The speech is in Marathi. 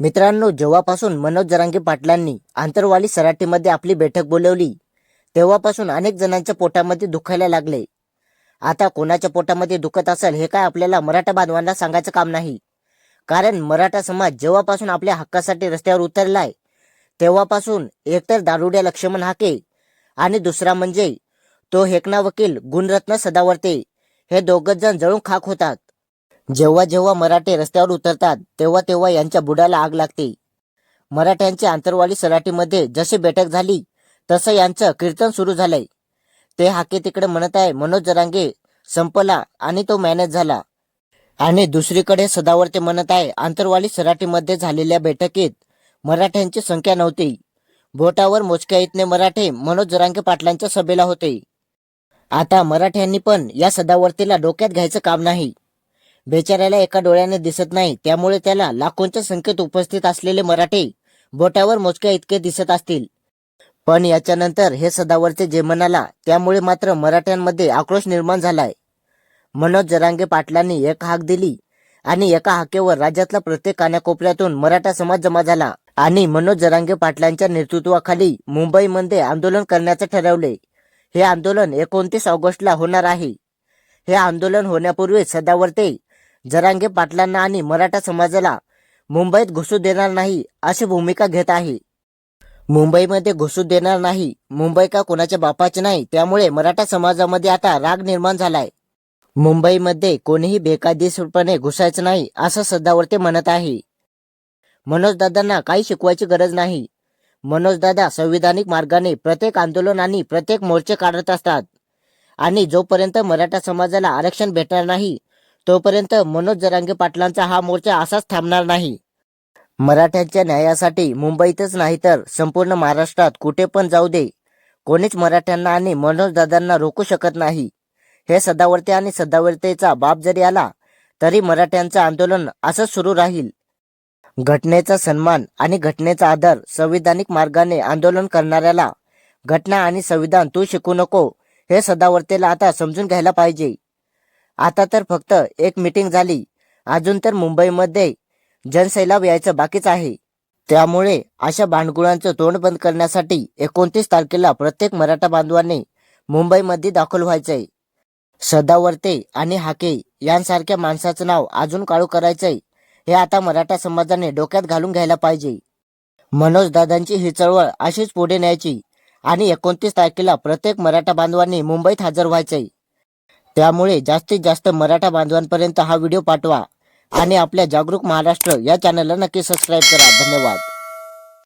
मित्रांनो जेव्हापासून मनोज जरांगे पाटलांनी आंतरवाली सराटीमध्ये आपली बैठक बोलवली तेव्हापासून अनेक जणांच्या पोटामध्ये दुखायला लागले. आता कोणाच्या पोटामध्ये दुखत असेल हे काय आपल्याला मराठा बांधवांना सांगायचं काम नाही. कारण मराठा समाज जेव्हापासून आपल्या हक्कासाठी रस्त्यावर उतरलाय तेव्हापासून एकतर दारुड्या लक्ष्मण हाके आणि दुसरा म्हणजे तो हेकना वकील गुणरत्न सदावर्ते हे दोघच जण जळून खाक होतात. जेव्हा जेव्हा मराठे रस्त्यावर उतरतात तेव्हा तेव्हा यांच्या बुडाला आग लागते. मराठ्यांच्या आंतरवाली सराटीमध्ये जशी बैठक झाली तसं यांचं कीर्तन सुरू झालंय. ते हाके तिकडे म्हणत आहे मनोज जरांगे संपला आणि तो मॅनेज झाला. आणि दुसरीकडे सदावर्ते म्हणत आहे आंतरवाली सराटीमध्ये झालेल्या बैठकीत मराठ्यांची संख्या नव्हती. बोटावर मोजक्या इतने मराठे मनोज जरांगे पाटलांच्या सभेला होते. आता मराठ्यांनी पण या सदावर्तीला डोक्यात घ्यायचं काम नाही. बेचाऱ्याला एका डोळ्याने दिसत नाही. त्यामुळे त्याला लाखोंच्या संख्येत उपस्थित असलेले मराठे बोटावर मोजक्या इतके दिसत असतील. पण याच्यानंतर हे सदावरचे जे म्हणाला त्यामुळे मात्र मराठ्यांमध्ये आक्रोश निर्माण झालाय. मनोज जरांगे पाटलांनी एक हाक दिली आणि एका हाकेवर राज्यातला प्रत्येक कानाकोपऱ्यातून मराठा समाज जमा झाला आणि मनोज जरांगे पाटलांच्या नेतृत्वाखाली मुंबईमध्ये आंदोलन करण्याचे ठरवले. हे आंदोलन एकोणतीस ऑगस्टला होणार आहे. हे आंदोलन होण्यापूर्वी सदावर्ते जरांगे पाटलांना आणि मराठा समाजाला मुंबईत घुसू देणार नाही अशी भूमिका घेत आहे. मुंबईमध्ये घुसू देणार नाही मुंबई का कोणाच्या बापाची नाही त्यामुळे मराठा समाजामध्ये आता राग निर्माण झालाय. मुंबईमध्ये कोणीही बेकायदेशीरपणे घुसायचं नाही असं सदावर्ते म्हणत आहे. मनोजदादांना काही शिकवायची गरज नाही. मनोजदादा संविधानिक मार्गाने प्रत्येक आंदोलन आणि प्रत्येक मोर्चे काढत असतात. आणि जोपर्यंत मराठा समाजाला आरक्षण भेटणार नाही तोपर्यंत मनोज जरांगे पाटलांचा हा मोर्चा असाच थांबणार नाही. मराठ्यांच्या न्यायासाठी मुंबईतच नाही तर संपूर्ण महाराष्ट्रात कुठे पण जाऊ दे. कोणीच मराठ्यांना आणि मनोज दादांना रोखू शकत नाही. हे सदावर्ते आणि सदावर्तेचा बाप जरी आला तरी मराठ्यांचं आंदोलन असंच सुरू राहील. घटनेचा सन्मान आणि घटनेचा आदर संविधानिक मार्गाने आंदोलन करणाऱ्याला घटना आणि संविधान तू शिकू नको हे सदावर्तेला आता समजून घ्यायला पाहिजे. आता तर फक्त एक मीटिंग झाली. अजून तर मुंबईमध्ये जनसैलाब यायचं बाकीच आहे. त्यामुळे अशा भांडगुळांचं तोंड बंद करण्यासाठी एकोणतीस तारखेला प्रत्येक मराठा बांधवांनी मुंबईमध्ये दाखल व्हायचंय. सदावर्ते आणि हाके यांसारख्या माणसाचं नाव अजून काळू करायचंय हे आता मराठा समाजाने डोक्यात घालून घ्यायला पाहिजे. मनोज दादांची ही चळवळ अशीच पुढे न्यायची आणि एकोणतीस तारखेला प्रत्येक मराठा बांधवांनी मुंबईत हजर व्हायचंय. त्यामुळे जास्तीत जास्त मराठा बांधवांपर्यंत हा व्हिडिओ पाठवा आणि आपल्या जागरूक महाराष्ट्र या चॅनलला नक्की सबस्क्राईब करा. धन्यवाद.